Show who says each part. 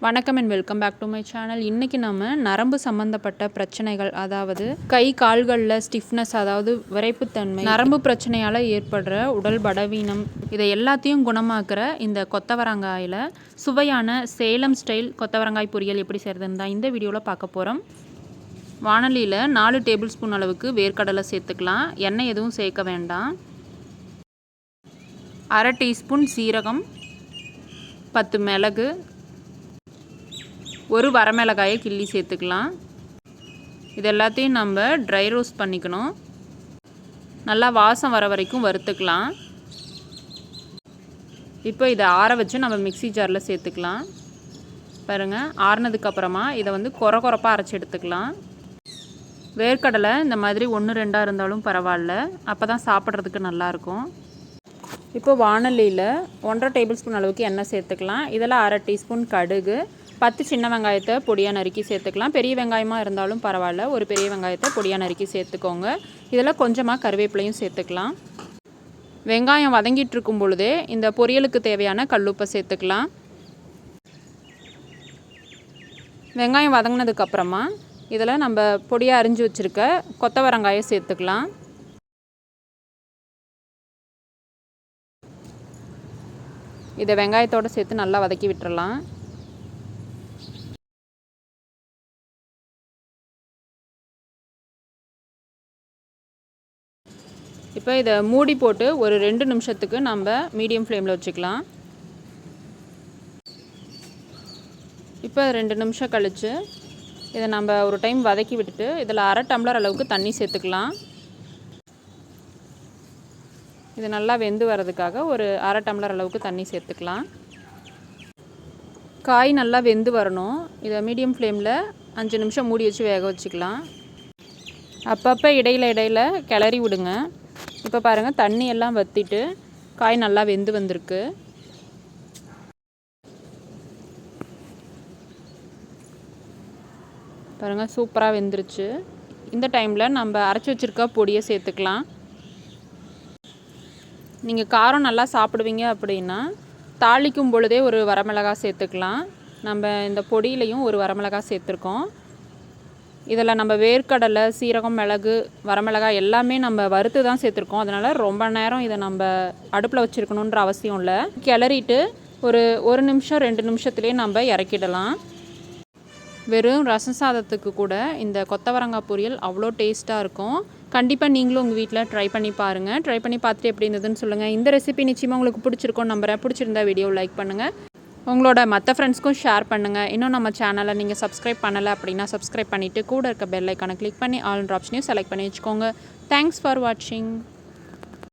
Speaker 1: வணக்கம் and welcome back to my channel இன்றைக்கி நம்ம நரம்பு சம்மந்தப்பட்ட பிரச்சனைகள் அதாவது கை கால்களில் ஸ்டிஃப்னஸ் அதாவது விரைப்புத்தன்மை நரம்பு பிரச்சனையால் ஏற்படுற உடல் படவீனம் இதை எல்லாத்தையும் குணமாக்குற இந்த கொத்தவரங்காயில் சுவையான சேலம் ஸ்டைல் கொத்தவரங்காய் பொரியல் எப்படி செய்கிறதுன்னு தான் இந்த வீடியோவில் பார்க்க போகிறோம் வானலியில் நாலு டேபிள் ஸ்பூன் அளவுக்கு வேர்க்கடலை சேர்த்துக்கலாம். எண்ணெய் எதுவும் சேர்க்க வேண்டாம். அரை டீஸ்பூன் சீரகம் பத்து மிளகு ஒரு வரமிளகாயை கிள்ளி சேர்த்துக்கலாம். இது எல்லாத்தையும் நம்ம ட்ரை ரோஸ்ட் பண்ணிக்கணும். நல்லா வாசம் வர வரைக்கும் வறுத்துக்கலாம். இப்போ இதை ஆற வச்சு நம்ம மிக்சி ஜாரில் சேர்த்துக்கலாம். பாருங்கள் ஆறுனதுக்கப்புறமா இதை வந்து குற குறப்பாக அரைச்சி எடுத்துக்கலாம். வேர்க்கடலை இந்த மாதிரி ஒன்று ரெண்டாக இருந்தாலும் பரவாயில்ல. அப்போ தான் சாப்பிட்றதுக்கு நல்லாயிருக்கும் இப்போ வானலியில் ஒன்றரை டேபிள் ஸ்பூன் அளவுக்கு எண்ணெய் சேர்த்துக்கலாம். இதில் அரை டீஸ்பூன் கடுகு பத்து சின்ன வெங்காயத்தை பொடியாக நறுக்கி சேர்த்துக்கலாம். பெரிய வெங்காயமாக இருந்தாலும் பரவாயில்ல. ஒரு பெரிய வெங்காயத்தை பொடியாக நறுக்கி சேர்த்துக்கோங்க. இதில் கொஞ்சமாக கருவேப்பிலையும் சேர்த்துக்கலாம். வெங்காயம் வதங்கிட்டு இருக்கும் பொழுதே இந்த பொரியலுக்கு தேவையான கல்லுப்பை சேர்த்துக்கலாம். வெங்காயம் வதங்கினதுக்கப்புறமா இதில் நம்ம பொடியாக அரிஞ்சு வச்சுருக்க கொத்தவரங்காயை சேர்த்துக்கலாம். இதை வெங்காயத்தோடு சேர்த்து நல்லா வதக்கி விட்டுறலாம். இப்போ இதை மூடி போட்டு ஒரு ரெண்டு நிமிஷத்துக்கு நம்ம மீடியம் ஃப்ளேமில் வச்சுக்கலாம். இப்போ ரெண்டு நிமிஷம் கழித்து இதை நம்ம ஒரு டைம் வதக்கி விட்டுட்டு இதில் அரை டம்ளர் அளவுக்கு தண்ணி சேர்த்துக்கலாம். இது நல்லா வெந்து வர்றதுக்காக ஒரு அரை டம்ளர் அளவுக்கு தண்ணி சேர்த்துக்கலாம். காய் நல்லா வெந்து வரணும். இதை மீடியம் ஃப்ளேமில் அஞ்சு நிமிஷம் மூடி வச்சு வேக வச்சுக்கலாம். அப்பப்போ இடையில இடையில கிளறி விடுங்க. இப்போ பாருங்கள் தண்ணி எல்லாம் வற்றிட்டு காய் நல்லா வெந்து வந்திருக்கு. பாருங்கள் சூப்பராக வெந்துருச்சு. இந்த டைமில் நம்ம அரைச்சி வச்சுருக்க பொடியை சேர்த்துக்கலாம். நீங்கள் காரம் நல்லா சாப்பிடுவீங்க அப்படின்னா தாளிக்கும் பொழுதே ஒரு வரமிளகா சேர்த்துக்கலாம். நம்ம இந்த பொடியிலையும் ஒரு வரமிளகா சேர்த்துருக்கோம். இதில் நம்ம வேர்க்கடலை சீரகம் மிளகு வரமிளகாய் எல்லாமே நம்ம வறுத்து தான் சேர்த்துருக்கோம். அதனால் ரொம்ப நேரம் இதை நம்ம அடுப்பில் வச்சுருக்கணுன்ற அவசியம் இல்லை. கிளறிட்டு ஒரு ஒரு நிமிஷம் ரெண்டு நிமிஷத்துலேயே நம்ம இறக்கிடலாம். வெறும் ரசம் சாதத்துக்கு கூட இந்த கொத்தவரங்காய் பொரியல் அவ்வளோ டேஸ்ட்டாக இருக்கும். கண்டிப்பாக நீங்களும் உங்கள் வீட்டில் ட்ரை பண்ணி பாருங்கள் ட்ரை பண்ணி பார்த்துட்டு எப்படி இருந்ததுன்னு சொல்லுங்கள் இந்த ரெசிபி நிச்சயமாக உங்களுக்கு பிடிச்சிருக்கோம் நம்புகிறேன் பிடிச்சிருந்தா வீடியோ லைக் பண்ணுங்கள் உங்களோட மற்ற ஃப்ரெண்ட்ஸ்க்கும் ஷேர் பண்ணுங்கள் இன்னும் நம்ம சேனலை நீங்கள் சப்ஸ்கிரைப் பண்ணலை அப்படின்னா சப்ஸ்கிரைப் பண்ணிவிட்டு கூட இருக்க பெல் ஐக்கானை கிளிக் பண்ணி ஆல் ஆப்ஷனையும் செலக்ட் பண்ணி வச்சுக்கோங்க. தேங்க்ஸ் ஃபார் வாட்சிங்